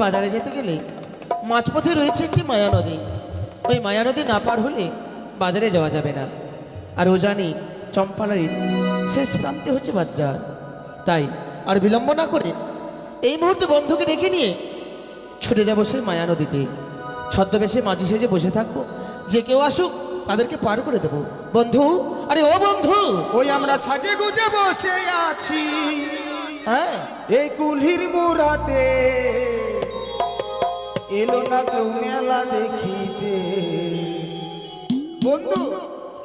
বাজারে যেতে গেলে মাঝপথে রয়েছে একটি মায়া নদী। ওই মায়া নদী না পার হলে বাজারে যাওয়া যাবে না। আর ও জানি চম্পালারির শেষ প্রান্তে হচ্ছে বাজার। তাই আর বিলম্ব না করে এই মুহূর্তে বন্ধুকে ডেকে নিয়ে ছুটে যাব সেই মায়া নদীতে। ছদ্মবেশে মাঝি সেজে বসে থাকব। যে কেউ আসুক তাদেরকে পার করে দেবো। বন্ধু আরে ও বন্ধু! ওই আমরা সাজে গুজে বসে আছি। হ্যাঁ। এই কুলহির মুরাতে। এলো না কেউ মেলা দেখিতে। বন্ধু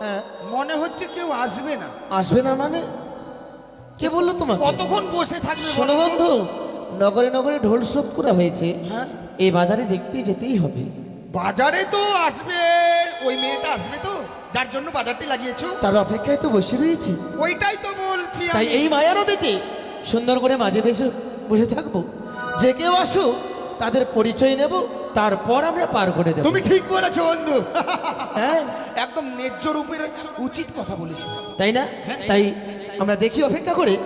হ্যাঁ। মনে হচ্ছে কেউ আসবে না। আসবে না মানে? কে বলল তোমার কতক্ষণ বসে থাকবে শোনো বন্ধু নগরে নগরে ঢোল শোধ করা হয়েছে। হ্যাঁ। এই বাজারে দেখতে যেতেই হবে। বাজারে তো আসবে ওই মেয়েটা আসবে তো যার জন্য বাজারটি লাগিয়েছো। তার অপেক্ষায় তো বসে রয়েছি। ওইটাই তো বলছি তাই এই মায়া নদীতে সুন্দর করে মাঝে বেশে বসে থাকব। যে কেউ আসুক তাদের পরিচয় নেব তারপর আমরা পার করে দেবো। তুমি ঠিক বলেছ বন্ধু। হ্যাঁ? একদম ন্যায্য রূপের উচিত কথা বলেছ। তাই না? তাই আমরা দেখি অপেক্ষা করে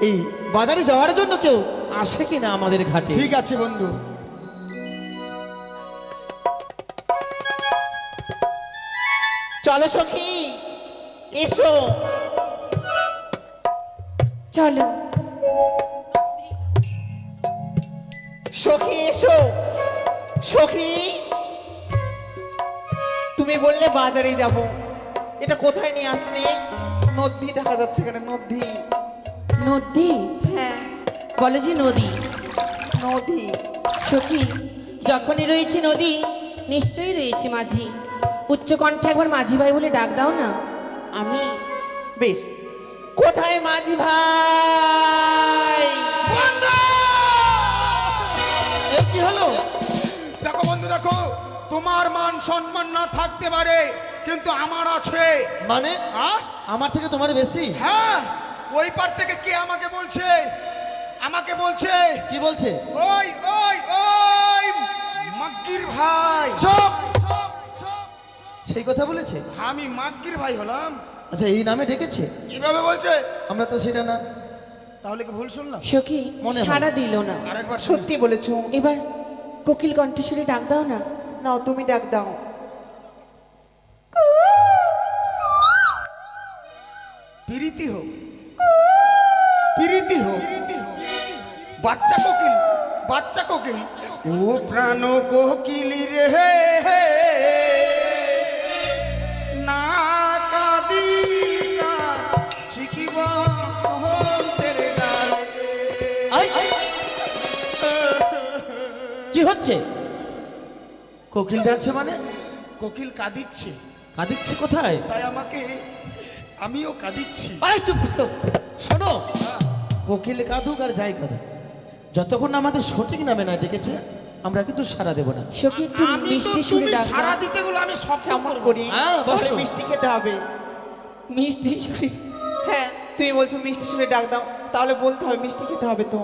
এই বাজারে যাওয়ার জন্য কেউ আসে কিনা আমাদের ঘাটে। ঠিক আছে বন্ধু। চলো সখী এসো। চলো। সখী এসো। সখী তুমি বললে বাজারে যাব। এটা কোথায় নিয়ে আসলে? নদী দেখা যাচ্ছে এখানে নদী। নদী? হ্যাঁ। বলো যে নদী। নদী। সখী যখনই রয়েছে নদী নিশ্চয়ই রয়েছে মাঝি। উচ্চকণ্ঠে একবার মাঝি ভাই বলে ডাক দাও না। আমি? বেশ। কোথায় মাঝি ভাই? তোমার মান সম্মান না থাকতে পারে কিন্তু আমার আছে। মানে? আমার থেকে তোমার বেশি? হ্যাঁ ওই পার থেকে কে আমাকে বলছে? আমাকে বলছে কি বলছে? ওই ওই ওই মাগ্গির ভাই। চুপ! সেই কথা বলেছে? আমি মাগ্গির ভাই হলাম। আচ্ছা এই নামে ডেকেছে? এভাবে বলছে? আমরা তো সেটা না। তাহলে কি ভুল শুনলাম? সখী। সারা দিল না। আরেকবার। সত্যি বলেছ। এবার কোকিল কণ্ঠস্বরে ডাক দাও না। নাও তুমি ডাক দাও প্রীতি হোক প্রীতি হোক বাচ্চা কোকিল বাচ্চা কোকিল ও প্রাণ কোকিল রে না শিখিব। আই! কি হচ্ছে কোকিল ডাকছে মানে? কোকিল কাঁদিচ্ছে। কাঁদিচ্ছে কোথায়? তাই আমাকে আমিও কাঁদিচ্ছি। চুপ করো। শোনো। কোকিল কাঁদুক আর যাই কাঁদুক। যতক্ষণ না আমাদের সঠিক নামে না ডেকেছে আমরা কিন্তু সারা দেব না। সখী একটু মিষ্টি সুরে ডাক সারা দিতে গুলো আমি সব কেমন করি? হ্যাঁ, বসো। মিষ্টি খেতে হবে। মিষ্টি সুরে? হ্যাঁ। তুমি বলছো মিষ্টি শুনে ডাক দাও। তাহলে বলতে হবে মিষ্টি খেতে হবে তো।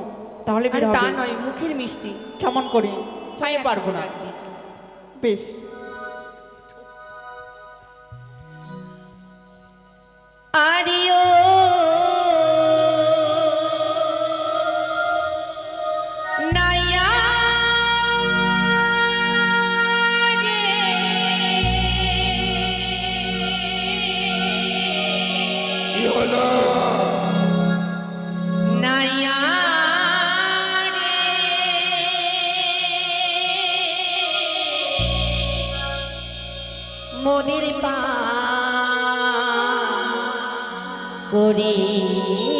তাহলে তা নয় মুখের মিষ্টি। কেমন করি? আমি পারব না। বেশ আরিও নাইয়া হলো পা করে।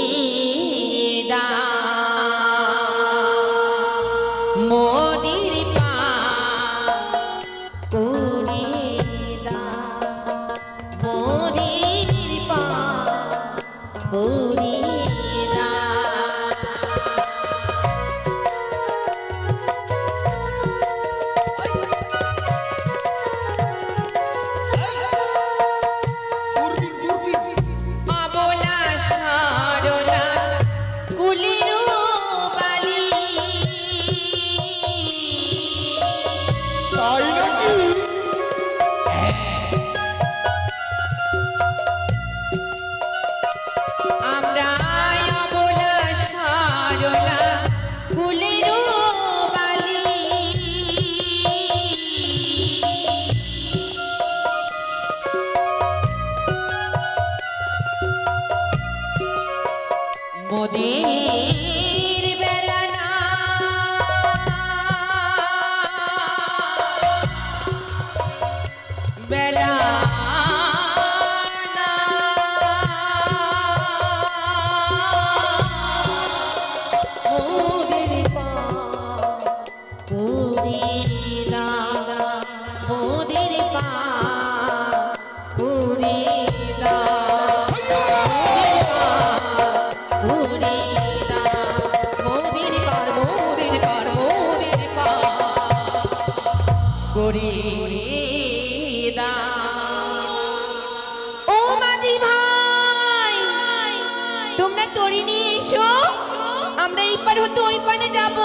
পার হতে ওই পারে যাব।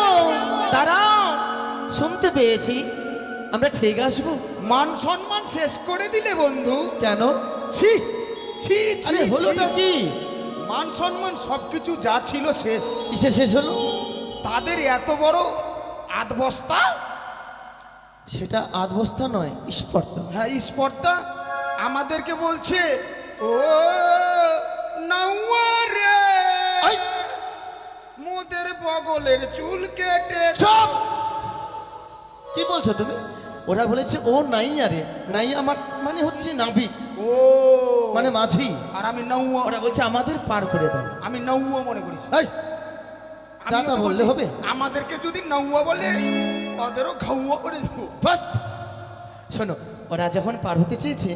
দাঁড়াও শুনতে পেয়েছি। আমরা ঠিক আসব। মান সম্মান শেষ করে দিলে বন্ধু। কেন? ছি ছি ছি, আরে হলোটা ছি। কি? মান সম্মান সবকিছু যা ছিল শেষ। কিসে শেষ হলো? তাদের এত বড় আধ বস্তা সেটা আধবস্তা নয় স্পর্ধা। হ্যাঁ স্পর্ধা। আমাদেরকে বলছে ও আই! মোদের বগলের চুল কেটে সব কি বলছো তুমি? ওরা বলেছে ও নাই আরে নাই আমার মানে হচ্ছে নাবিক ও। মানে মাঝি। আর আমি নাউয়া ওরা বলছে আমাদের পার করে দাও। আমি নাউয়া মনে করি। এই যা তা বললে হবে। আমাদেরকে যদি নাউয়া বলে ওদেরও ঘাউয়া করে দেবো। বাট শোনো ওরা যখন পার হতে চেয়েছে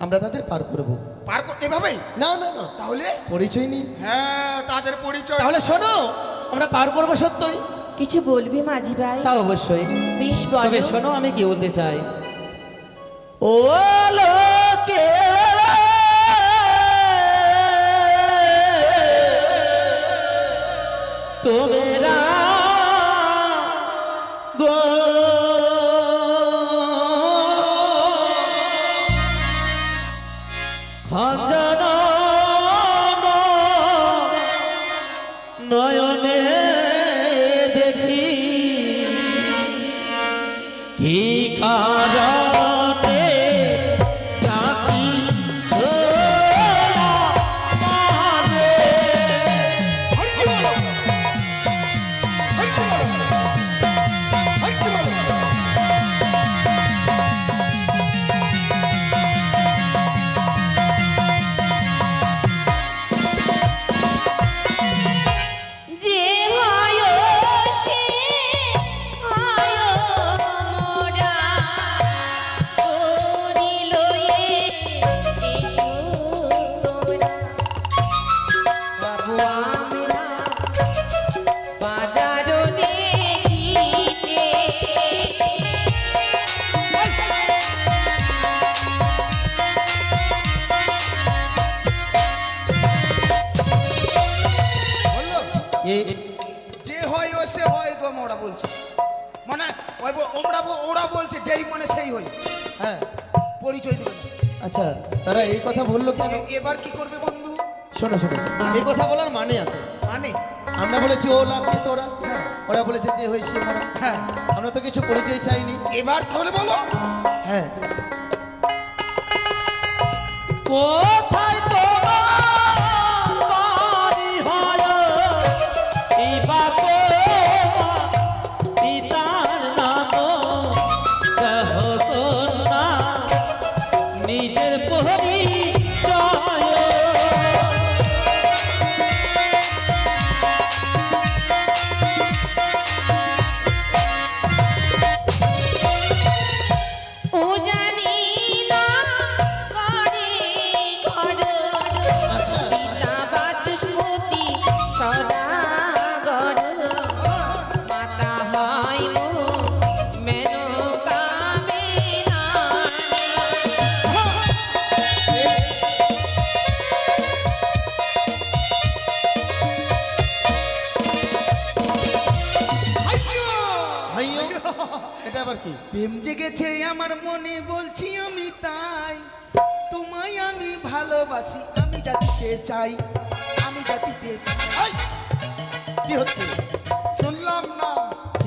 আমরা তাদের পার করব। পার কর এভাবেই? না না না। তাহলে? পরিচয় নেই। হ্যাঁ তাদের পরিচয়। তাহলে শোনো আমরা পার করব সত্যই? কিছু বলবি মাঝি ভাই? তা অবশ্যই। বেশ তবে শোনো আমি কি বলতে চাই? ও লোকে তোমেরা নয়নে বলল কেন? এবার কি করবে বন্ধু? শোনো শোনো। এই কথা বলার মানে আছে। মানে? আমরা বলেছি ও লাভ তোরা। ওরা বলেছে যে হয়েছে হ্যাঁ। আমরা তো কিছু পরিচয় চাইনি। এবার তাহলে বলো। হ্যাঁ। কোথায় হরি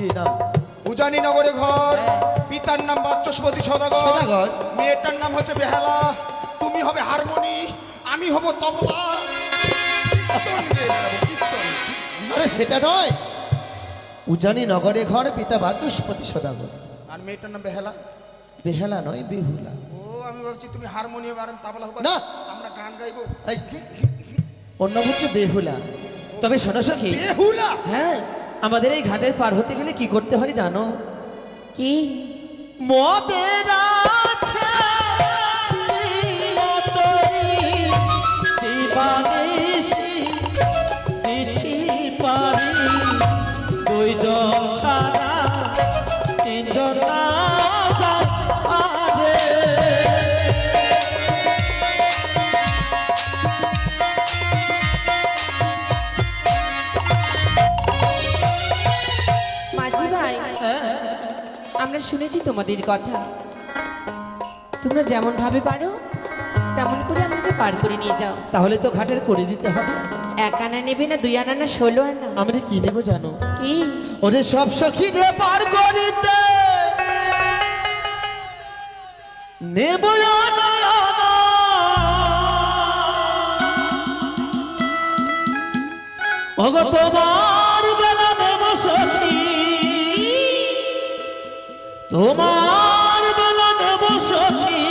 কি নাম উজানি নগরে ঘর। হ্যাঁ। পিতার নাম বাচস্পতি সদাগর। সদাগর। মেয়েটার নাম হচ্ছে বেহালা। তুমি হবে হারমোনি আমি হব তবলা। আরে সেটা নয়। উজানি নগরে ঘর পিতা বাচস্পতি সদাগর। আর মেয়েটার নাম বেহালা? বেহালা নয় বেহুলা। ও আমি ভাবছি তুমি হারমোনিয়াম আর তবলা হবে। না। আমরা গান গাইবো। অন্য হচ্ছে বেহুলা। তবে শোনো সখী। বেহুলা? হ্যাঁ। আমাদের এই ঘাটে পার হতে গেলে কি করতে হয় জানো? কি? মদের শুনেছি তোমাদের কথা। তোমরা যেমন ভাবে পারো তেমন করে আমাকে পার করে নিয়ে যাও। তাহলে তো ঘাটের করে দিতে হবে। এক আনা নেবে না দুই আনা না ষোলো আনা। আমরা কি নেব জানো? কি? ওরে সব সখী রে পার করিতে। নেব আনা তোমার বেলা নেব সখী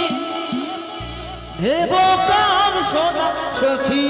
দেব কাম সোনা সখী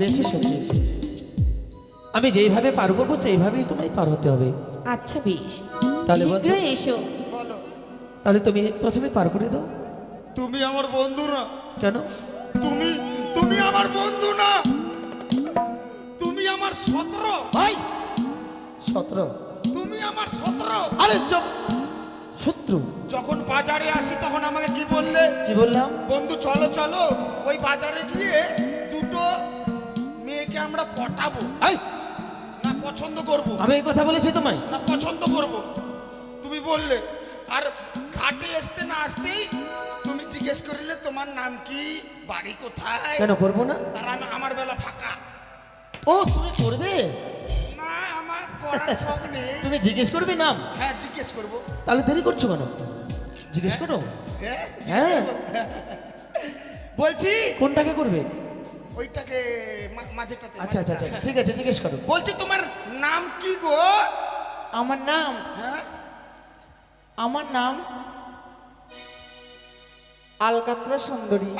বেশি সখী আমি যেইভাবে পার করব তো এইভাবেই তোমায় পার হতে হবে। আচ্ছা বেশ। তাহলে? শীঘ্রই এসো। বলো। তাহলে তুমি প্রথমে পার করে দাও। তুমি আমার বন্ধু না। কেন? তুমি তুমি আমার বন্ধু না। তুমি আমার সতেরো ভাই সতেরো তুমি আমার সতেরো আরে চুপ! শত্রু। যখন বাজারে আসি তখন আমাকে কি বললে? কি বললাম? বন্ধু চলো চলো। ওই বাজারে গিয়ে দুটো মেয়েকে আমরা পটাবো? না পছন্দ করব? আমি এই কথা বলেছি তোমায়। না পছন্দ করব। তুমি বললে আর ঘাটে আসতে না আসতেই তুমি জিজ্ঞেস করলে তোমার নাম কি? বাড়ি কোথায়? কেন করব না? আর আমি আমার বেলা ফাঁকা। ও তুমি করবে? না আমার করার শখ নেই। তুমি জিজ্ঞেস করবে নাম? হ্যাঁ জিজ্ঞেস করব। তাহলে দেরি করছ কেন? জিজ্ঞেস করো। হ্যাঁ হ্যাঁ। বলছি কোনটাকে করবে? ওইটাকে মাঝেটাতে আচ্ছা আচ্ছা আচ্ছা ঠিক আছে জিজ্ঞেস করো বলছি তোমার নাম কি গো আমার নাম হ্যাঁ আমার নাম আলকাত্রা সুন্দরী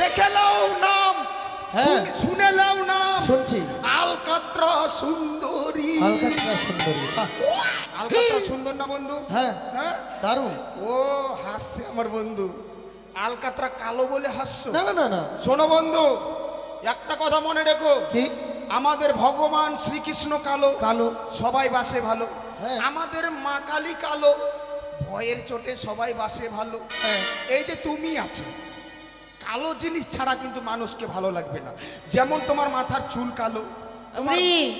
দেখে নাও নাম হ্যাঁ। শুন- নাও নাম শুনছি আলকাত্রা সুন্দরী আলকাতরা সুন্দরী আলকাত্রা সুন্দর না বন্ধু হ্যাঁ হ্যাঁ দারুণ ও হাসছে আমার বন্ধু আলকাত্রা কালো বলে হাসছো না না না না। শোনো বন্ধু একটা কথা মনে রেখো। কি? আমাদের ভগবান শ্রীকৃষ্ণ কালো। কালো। সবাই বাসে ভালো। হ্যাঁ। আমাদের মা কালী কালো। ভয়ের চোটে সবাই বাসে ভালো। হ্যাঁ। এই যে তুমি আছো কালো জিনিস ছাড়া কিন্তু মানুষকে ভালো লাগবে না। যেমন তোমার মাথার চুল কালো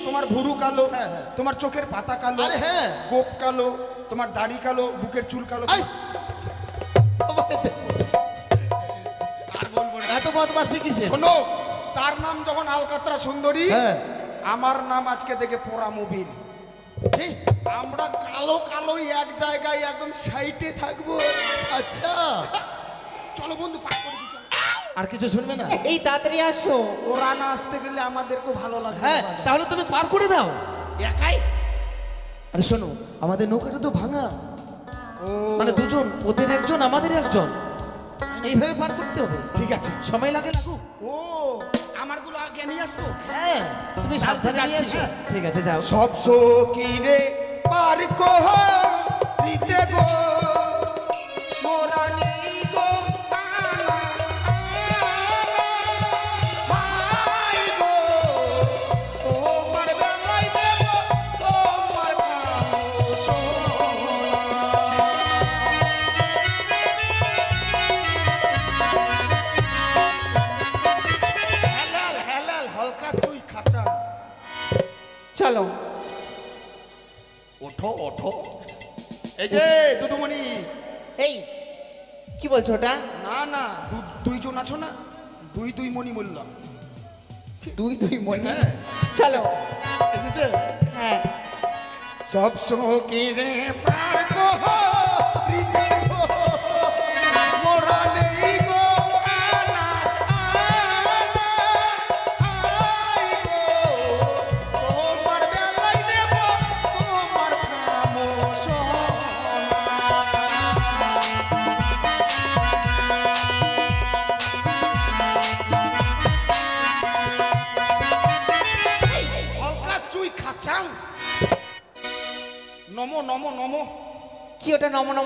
তোমার- ভুরু কালো হ্যাঁ। তোমার চোখের পাতা কালো হ্যাঁ। গোপ কালো তোমার দাড়ি কালো বুকের চুল কালো। কিসে শোনো তার নাম যখন আলকাতরা সুন্দরী হ্যাঁ। আমার নাম আজকে থেকে পোড়া মুবিল? আমরা কালো কালো এক জায়গায় একদম সাইটে থাকব। আচ্ছা। চলো বন্ধু করে আর কিছু শুনবে না? এই তাড়াতাড়ি আসো। ওরা না আসতে গেলে আমাদেরকেও ভালো লাগবে। হ্যাঁ তাহলে তুমি পার করে দাও। একাই? আরে শোনো আমাদের নৌকাটা তো ভাঙা। মানে দুজন ওদের একজন আমাদের একজন। এইভাবে পার করতে হবে। ঠিক আছে। সময় লাগে লাগুক ও আমারগুলো আগে নিয়ে আসতো হ্যাঁ তুমি সাবধানে নিয়ে আসো। ঠিক আছে যাও। সব সকিরে পার কহ রীতে গো বলছো ওটা? না না দুইজন আছো না? দুই দুই মণি বললাম দুই দুই মণি? হ্যাঁ। চলো। এসেছে? হ্যাঁ। সব সকিরে পার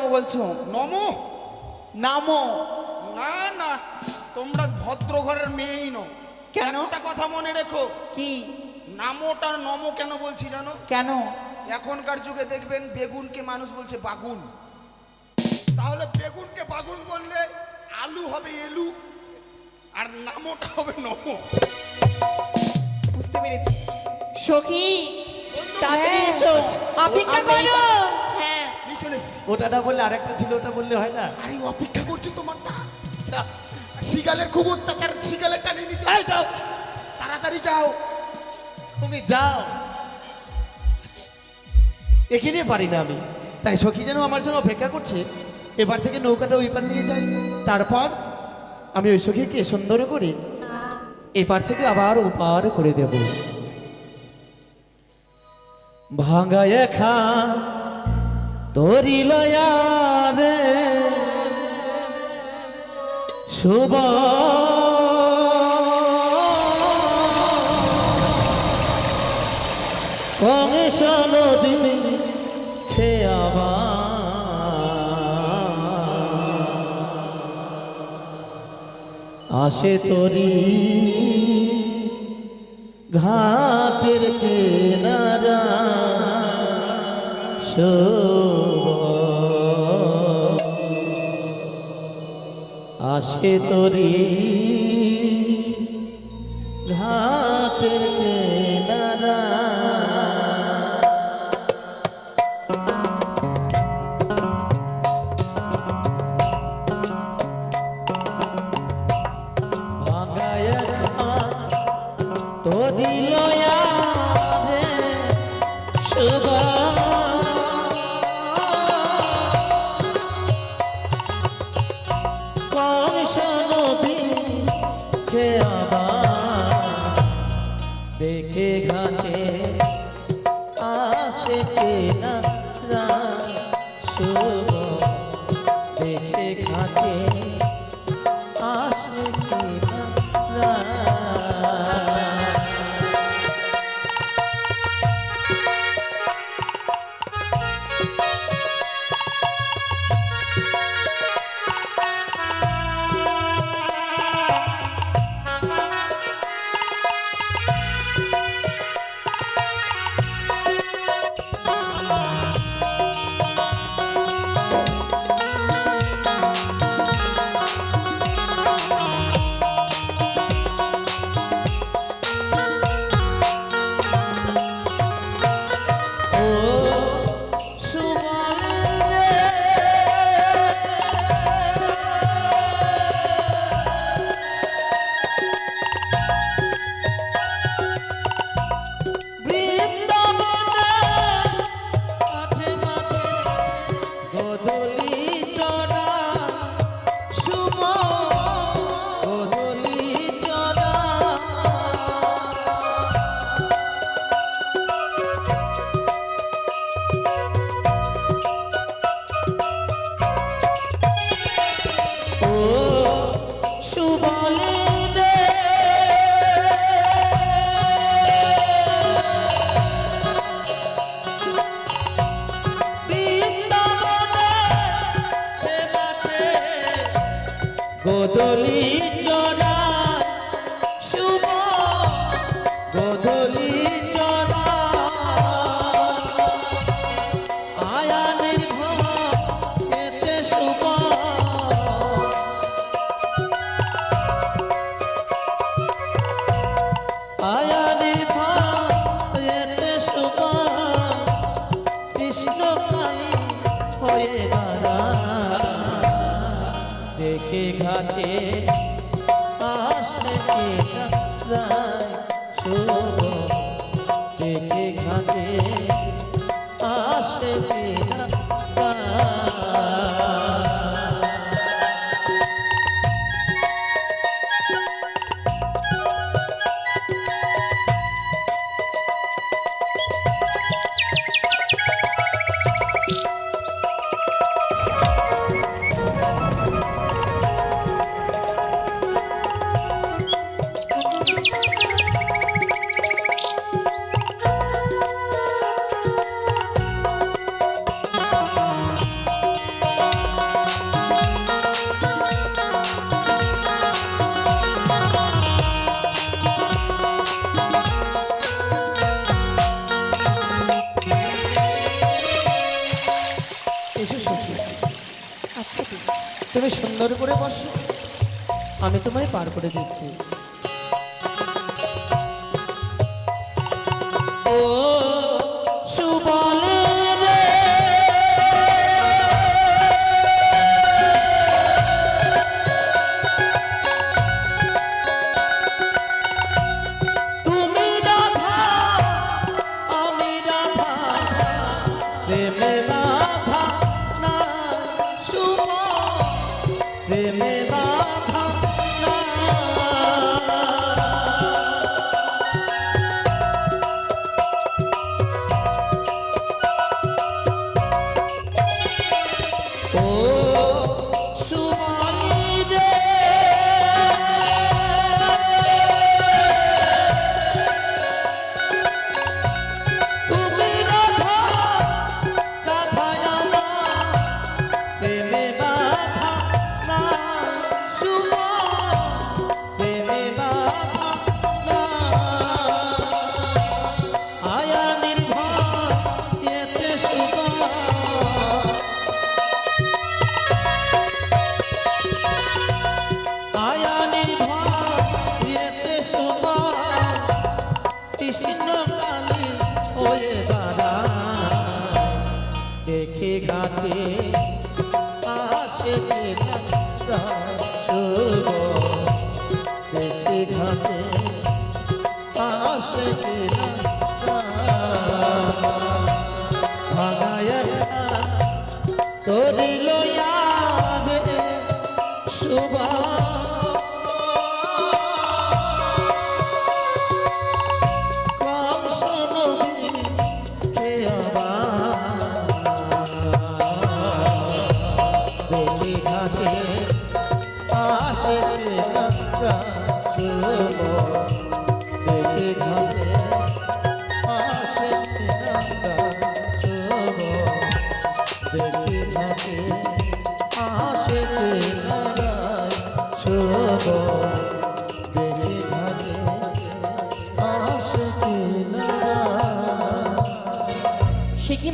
বলছো? নমো। নামো। না না তোমরা ভদ্র ঘরের মেয়েই নো কেন? একটা কথা মনে রেখো। কি? নামোটা নমো কেন বলছি জানো? কেন? এখনকার যুগে দেখবেন বেগুনকে মানুষ বলছে বাগুন। তাহলে বেগুনকে বাগুন বললে আলু হবে এলু আর নামোটা হবে নমো। বুঝতে পেরেছি। সখী তাড়াতাড়ি হ্যাঁ, এসো। অপেক্ষা করো। হ্যাঁ নিয়ে চলে এসছি। ওটা না বললে আরেকটা ছিল ওটা বললে হয় না? আরে অপেক্ষা করছ করছি তোমারটা শিগালের খুব অত্যাচার শিগালের টানে নিচে যাও। তাড়াতাড়ি যাও। তুমি যাও। এখানে পারি না আমি। তাই সখী যেন আমার জন্য অপেক্ষা করছে এবার থেকে নৌকাটা ওই পার নিয়ে যাই তারপর আমি ওই সখীকে সুন্দর করে এপার থেকে আবার ওপার করে দেব। ভাঙা এখা তরি শুভ। কংস নদী খেয়াবা আসে তরি ঘাটের কেনারা। শোভ। আসে তরি। দেখে ঘাটে আছে না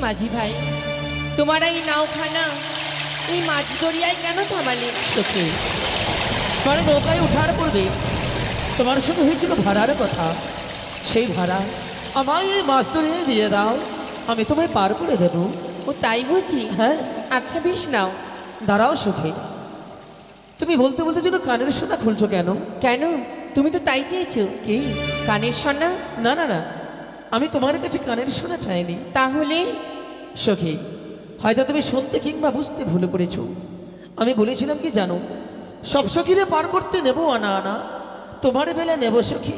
মাঝি ভাই? তোমার এই নাওখানা, এই মাঝ দরিয়ায় কেন থামালে? সখী তোমার নৌকায় ওঠার পূর্বে তোমার সঙ্গে হয়েছিল ভাড়ার কথা। সেই ভাড়া আমায় এই মাছ ধরিয়ে দিয়ে দাও আমি তোমায় পার করে দেব। ও তাই বুঝি? হ্যাঁ। আচ্ছা বেশ নাও। দাঁড়াও সখী। তুমি বলতে বলতে যেন কানের সোনা খুলছো কেন? কেন? তুমি তো তাই চেয়েছো। কি? কানের সন্না না না না। আমি তোমার কাছে কানের সোনা চাইনি। তাহলে? সখী হয়তো তুমি শুনতে কিংবা বুঝতে ভুল করেছ। আমি বলেছিলাম কি জানো? সব সখীরে পার করতে নেব আনা আনা। তোমার বেলা নেব সখী।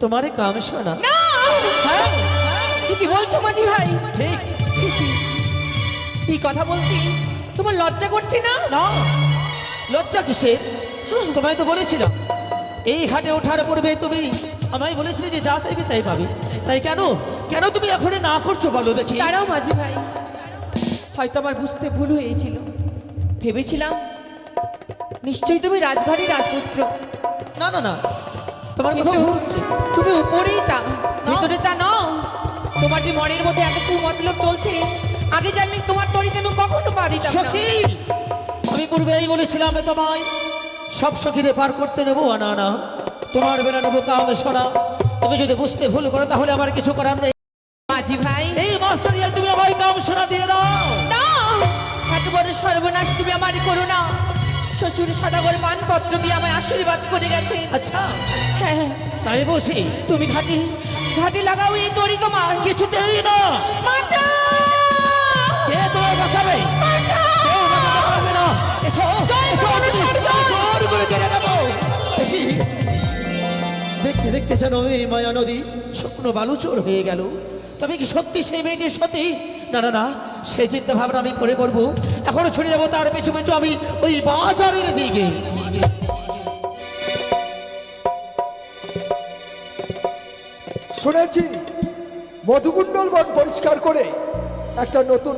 তোমারে কাম শোনা। হ্যাঁ? কি কি বলছো মাঝি ভাই? ঠিক। ছি। কথা বলছি? তোমার লজ্জা করছি না? না। লজ্জা কিসের? তোমায় তো বলেছিলাম। এই ঘাটে ওঠার পূর্বে তুমি আমায় বলেছিলে যে যা চাইবে তাই পাবে। তাই কেন? কেন তুমি এখন না করছ বলো দেখি। দাঁড়াও মাঝি ভাই। হয়তো আমার বুঝতে ভুল হয়েছিল। ভেবেছিলাম নিশ্চয়ই তুমি রাজবাড়ির রাজপুত্র। না না না। তোমার কথা ভুল হচ্ছে। তুমি উপরেই তা ভিতরে তা নও। তোমার যে মনের মধ্যে এত কুমতলব চলছে আগে জানলে তোমার তরিতে আমি কখনো পা দিতাম না। সখী! আমি পূর্বেই বলেছিলাম তোমায় সব সখীরে পার করতে নেব আনা না তোমার বেলা নেব কাম শোনা। তুমি যদি বুঝতে ভুল করো তাহলে আমার কিছু করার নেই। মাঝি ভাই। এই মাস্টারিয়া তুমি আমায় কাম শোনা দিয়ে দাও। না! এত বড় সর্বনাশ তুমি আমার করো না। শ্বশুর সদাগর মানপত্র দিয়ে আমায় আশীর্বাদ করে গেছে। আচ্ছা। হ্যাঁ তাই বলছি তুমি ঘাটি? ঘাটি লাগাও এই দড়ি তোমার। কিছুতেই না! কে বাঁচাবে? দেখতে দেখতে যেন এই মায়া নদী শুকনো বালুচোর হয়ে গেল। তবে কি সত্যি সেই মেয়েটি সত্যি? না না না। সেই চিন্তা ভাবনা আমি পরে করব। এখনও ছড়িয়ে যাব তার পিছু পিছু আমি ওই বাজারের দিকে। শুনেছি মধুকুণ্ডল বন পরিষ্কার করে একটা নতুন